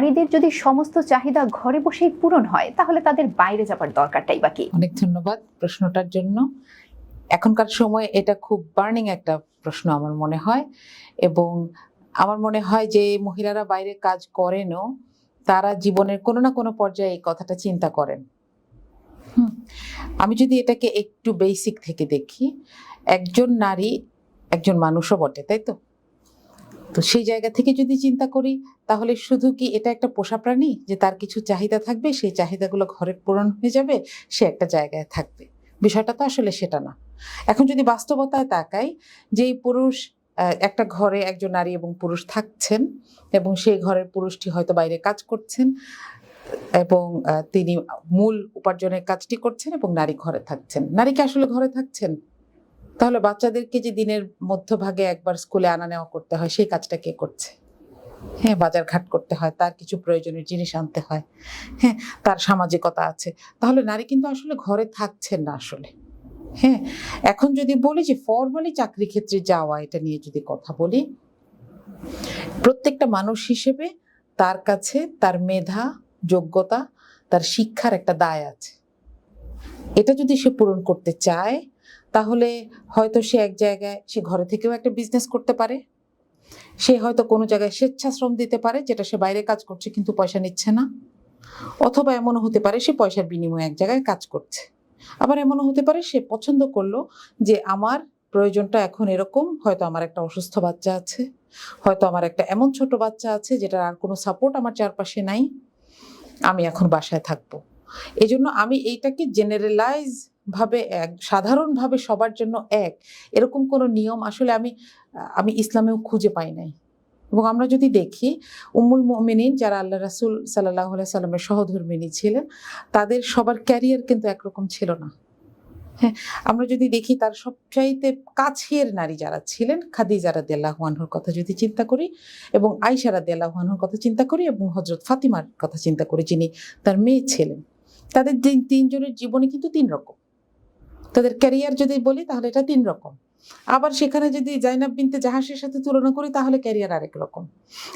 নারীদের যদি সমস্ত চাহিদা ঘরে বসেই পূরণ হয়, তাহলে তাদের বাইরে যাবার দরকারটাই বাকি। অনেক ধন্যবাদ প্রশ্নটার জন্য। এখনকার সময়ে এটা খুব বার্নিং একটা প্রশ্ন আমার মনে হয় এবং আমার মনে হয় যে মহিলারা বাইরে কাজ করেনও, তারা জীবনের কোনো না কোনো পর্যায়ে এই কথাটা চিন্তা করেন। আমি যদি এটাকে একটু বেসিক থেকে দেখি, একজন নারী একজন মানুষও বটে, তাই তো? তো সেই জায়গা থেকে যদি চিন্তা করি, তাহলে শুধু কি এটা একটা পোষা প্রাণী? যে তার কিছু চাহিদা থাকবে, সেই চাহিদাগুলো ঘরে পূরণ হয়ে যাবে, সে একটা জায়গায় থাকবে। বিষয়টা তো আসলে সেটা না। এখন যদি বাস্তবতায় তাকাই, যেই পুরুষ একটা ঘরে একজন নারী এবং পুরুষ থাকছেন, এবং সেই ঘরের পুরুষটি হয়তো বাইরে কাজ করছেন, এবং তিনি মূল উপার্জনের কাজটি করছেন এবং নারী ঘরে থাকছেন। নারী কি আসলে ঘরে থাকছেন? তাহলে বাচ্চাদেরকে যে দিনের মধ্যভাগে একবার স্কুলে আনা নেওয়া করতে হয়, সেই কাজটা কে করছে? হ্যাঁ বাজার ঘাট করতে হয়, তার কিছু প্রয়োজনীয় জিনিস আনতে হয়। হ্যাঁ তার সামাজিকতা আছে। তাহলে নারী কিন্তু আসলে ঘরে থাকছেন না আসলে। হ্যাঁ এখন যদি বলি যে ফর্মালি চাকরি ক্ষেত্রে যাওয়া, এটা নিয়ে যদি কথা বলি, প্রত্যেকটা মানুষ হিসেবে তার কাছে তার মেধা, যোগ্যতা, তার শিক্ষার একটা দায় আছে। এটা যদি সে পূরণ করতে চায় তাহলে হয়তো সে এক জায়গায়, সে ঘরে থেকেও একটা বিজনেস করতে পারে। সে হয়তো কোনো জায়গায় স্বেচ্ছাশ্রম দিতে পারে, যেটা সে বাইরে কাজ করছে কিন্তু পয়সা নিচ্ছে না। অথবা এমনও হতে পারে সে পয়সার বিনিময়ে এক জায়গায় কাজ করছে। আবার এমনও হতে পারে সে পছন্দ করল যে আমার প্রয়োজনটা এখন এরকম, হয়তো আমার একটা অসুস্থ বাচ্চা আছে, হয়তো আমার একটা এমন ছোট বাচ্চা আছে যেটার আর কোনো সাপোর্ট আমার চারপাশে নাই। আমি এখন বাসায় থাকব। এই জন্য আমি এইটাকে জেনারেলাইজ ভাবে এক, সাধারণভাবে সবার জন্য এক, এরকম কোনো নিয়ম আসলে আমি আমি ইসলামেও খুঁজে পাই নাই। এবং আমরা যদি দেখি, উম্মুল মুমিনিন যারা আল্লাহ রাসুল সাল্লাহ সাল্লামের সহধর্মিনী ছিলেন, তাদের সবার ক্যারিয়ার কিন্তু একরকম ছিল না। হ্যাঁ আমরা যদি দেখি তার সবচাইতে কাছের নারী যারা ছিলেন, খাদিজা রাদিয়াল্লাহুয়ানহুর কথা যদি চিন্তা করি এবং আইসা রাদিয়াল্লাহুয়ানহুর কথা চিন্তা করি এবং হজরত ফাতিমার কথা চিন্তা করি যিনি তার মেয়ে ছিলেন, তাদের তিনজনের জীবনে কিন্তু তিন রকম। তাদের ক্যারিয়ার যদি বলি, তাহলে এটা তিন রকম। আবার সেখানে যদি জাইনাব বিনতে জাহাসের সাথে তুলনা করি, তাহলে ক্যারিয়ার আরেক রকম।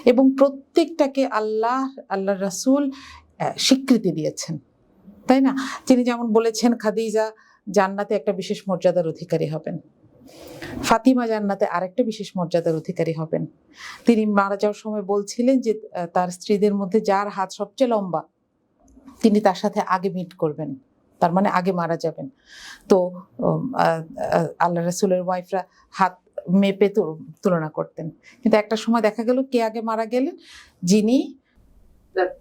এবং প্রত্যেকটাকে আল্লাহ আল্লাহ রাসূল স্বীকৃতি দিয়েছেন। তাই না? তিনি যেমন বলেছেন, খাদিজা জান্নাতে একটা বিশেষ মর্যাদার অধিকারী হবেন। ফাতিমা জান্নাতে আরেকটা বিশেষ মর্যাদার অধিকারী হবেন। তিনি মারা যাওয়ার সময় বলছিলেন যে তার স্ত্রীদের মধ্যে যার হাত সবচেয়ে লম্বা, তিনি তার সাথে আগে মিট করবেন। তার মানে আগে মারা যাবেন। তো আল্লাহ রাসুলের ওয়াইফরা হাত মেপে তু- তুলনা করতেন। কিন্তু একটা সময় দেখা গেল কে আগে মারা গেলেন? যিনি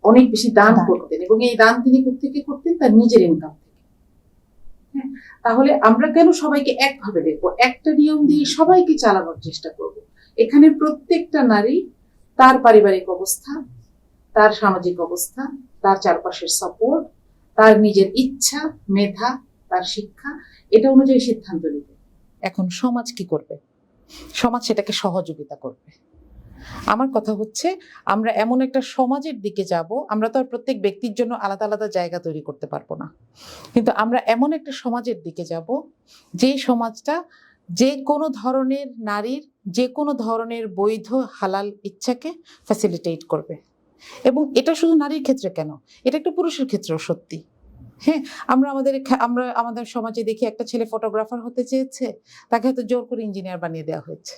অনেক বেশি দান। করতেন এবং এই দান তিনি থেকে করতেন? তার নিজের ইনকাম থেকে। হ্যাঁ, তাহলে আমরা কেন সবাইকে একভাবে দেখব? একটা নিয়ম দিয়ে সবাইকে চালানোর চেষ্টা করব। এখানে প্রত্যেকটা নারী তার পারিবারিক অবস্থা তার সামাজিক অবস্থা তার চারপাশের সাপোর্ট তার নিজের ইচ্ছা, মেধা, তার শিক্ষা, এটা অনুযায়ী সিদ্ধান্ত নিবে এখন সমাজ কি করবে? সমাজ সেটাকে সহযোগিতা করবে। আমার কথা হচ্ছে, আমরা এমন একটা সমাজের দিকে যাব, আমরা তো আর প্রত্যেক ব্যক্তির জন্য আলাদা আলাদা জায়গা তৈরি করতে পারব না। কিন্তু আমরা এমন একটা সমাজের দিকে যাব, যে সমাজটা যে কোনো ধরনের নারীর, যে কোনো ধরনের বৈধ, হালাল ইচ্ছাকে ফ্যাসিলিটেট করবে। এবং এটা শুধু নারীর ক্ষেত্রে কেন? এটা একটা পুরুষের ক্ষেত্রেও সত্যি। হ্যাঁ আমরা আমাদের আমরা আমাদের সমাজে দেখি একটা ছেলে ফটোগ্রাফার হতে চেয়েছে, তাকে হয়তো জোর করে ইঞ্জিনিয়ার বানিয়ে দেওয়া হয়েছে।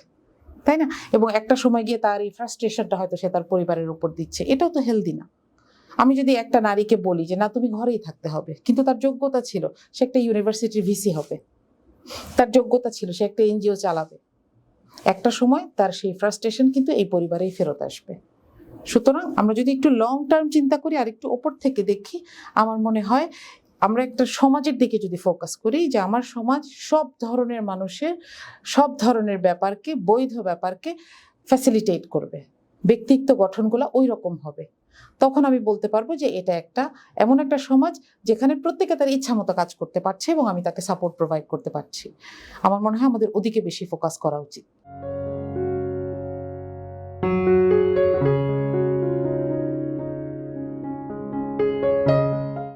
তাই না? এবং একটা সময় গিয়ে তার এই ফ্রাস্ট্রেশনটা হয়তো সে তার পরিবারের উপর দিচ্ছে। এটাও তো হেলদি না। আমি যদি একটা নারীকে বলি যে, না, তুমি ঘরেই থাকতে হবে। কিন্তু তার যোগ্যতা ছিল, সে একটা ইউনিভার্সিটির ভিসি হবে। তার যোগ্যতা ছিল, সে একটা এনজিও চালাবে। একটা সময় তার সেই ফ্রাস্ট্রেশন কিন্তু এই পরিবারেই ফেরত আসবে। সুতরাং আমরা যদি একটু লং টার্ম চিন্তা করি আর একটু ওপর থেকে দেখি, আমার মনে হয় আমরা একটা সমাজের দিকে যদি ফোকাস করি যে আমার সমাজ সব ধরনের মানুষের, সব ধরনের ব্যাপারকে, বৈধ ব্যাপারকে ফ্যাসিলিটেট করবে। ব্যক্তিত্ব গঠনগুলো ওই রকম হবে। তখন আমি বলতে পারব যে এটা একটা এমন একটা সমাজ যেখানে প্রত্যেকে তার ইচ্ছা মতো কাজ করতে পারছে এবং আমি তাকে সাপোর্ট প্রোভাইড করতে পারছি। আমার মনে হয় আমাদের ওদিকে বেশি ফোকাস করা উচিত।